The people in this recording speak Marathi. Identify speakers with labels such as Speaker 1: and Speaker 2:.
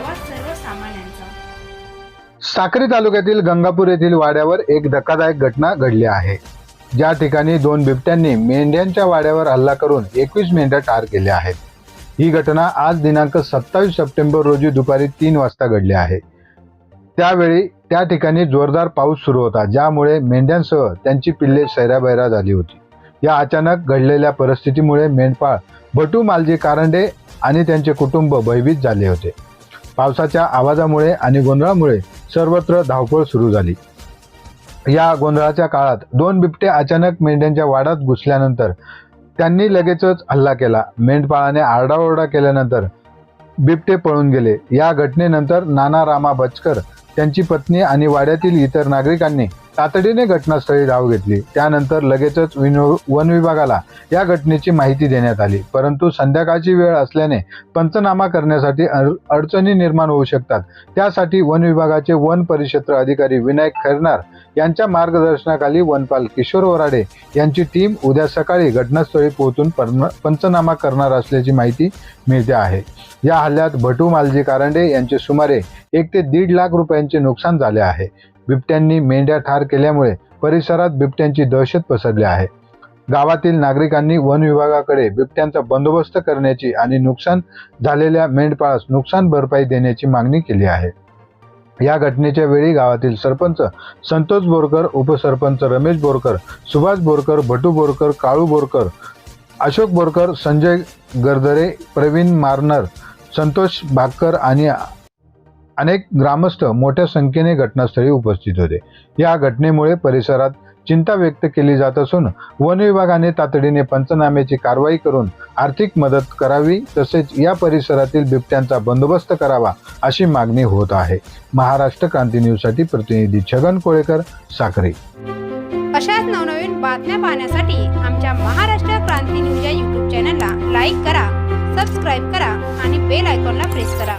Speaker 1: आवाज सर्वसामान्यांचा
Speaker 2: साक्री तालुक्यातील गंगापूर येथील वाड्यावर एक धक्कादायक घटना घडली आहे. ज्या ठिकाणी दोन बिबट्यांनी मेंढ्यांच्या वाड्यावर हल्ला करून एकवीस मेंढ्या ठार केल्या आहेत. ही घटना आज दिनांक सत्तावीस सप्टेंबर रोजी दुपारी तीन वाजता घडली आहे. त्यावेळी त्या ठिकाणी जोरदार पाऊस सुरू होता ज्यामुळे मेंढ्यांसह त्यांची पिल्ले सैराबैरा झाली होती. या अचानक घडलेल्या परिस्थितीमुळे मेंढपाळ भटू मालजी कारंडे आणि त्यांचे कुटुंब भयभीत झाले होते. पावसाच्या आवाजामुळे आणि गोंधळामुळे सर्वत्र धावपळ सुरू झाली. या गोंधळाच्या काळात दोन बिबटे अचानक मेंढ्यांच्या वाड्यात घुसल्यानंतर त्यांनी लगेचच हल्ला केला. मेंढपाळाने आरडाओरडा केल्यानंतर बिबटे पळून गेले. या घटनेनंतर नाना रामा बचकर त्यांची पत्नी आणि वाड्यातील इतर नागरिकांनी तातडीने घटनास्थळी धाव घेतली. त्यानंतर लगेचच विनो- वन विभागाला या घटनेची माहिती देण्यात आली. परंतु संध्याकाळची वेळ असल्याने पंचनामा करण्यासाठी अड- अडचणी निर्माण होऊ शकतात. त्यासाठी वन विभागाचे वन परिक्षेत्र अधिकारी विनायक खैरनार यांच्या मार्गदर्शनाखाली वनपाल किशोर वराडे यांची टीम उद्या सकाळी घटनास्थळी पोहोचून पंचनामा करणार असल्याची माहिती मिळते आहे. या हल्ल्यात भटू मालजी कारंडे यांचे सुमारे एक ते दीड लाख रुपयांचे नुकसान झाले आहे. बिबट्यांनी मेंढ्या ठार केल्यामुळे परिसरात बिबट्यांची दहशत पसरली आहे. गावातील नागरिकांनी वन विभागाकडे बिबट्यांचा बंदोबस्त करण्याची आणि नुकसान झालेल्या मेंढपाळास नुकसान भरपाई देण्याची मागणी केली आहे. या घटनेच्या वेळी गावातील सरपंच संतोष बोरकर उपसरपंच रमेश बोरकर सुभाष बोरकर भटू बोरकर काळू बोरकर अशोक बोरकर संजय गरदरे प्रवीण मारनर संतोष भाकर आणि अनेक ग्रामस्थ मोठ्या संख्येने घटनास्थळी उपस्थित होते. या घटनेमुळे परिसरात चिंता व्यक्त केली जात असून वन विभागाने तातडीने पंचनाम्याची कारवाई करून आर्थिक मदत करावी तसेच या परिसरातील बिबट्यांचा बंदोबस्त करावा अशी मागणी होत आहे. महाराष्ट्र क्रांती न्यूजसाठी प्रतिनिधी छगन कोळेकर साखरे
Speaker 1: अशाच नवनवीन बातम्या पाहण्यासाठी आमच्या महाराष्ट्र क्रांती न्यूज या यूट्यूब चॅनलला लाईक करा सबस्क्राईब करा आणि बेल आयकॉनला प्रेस करा.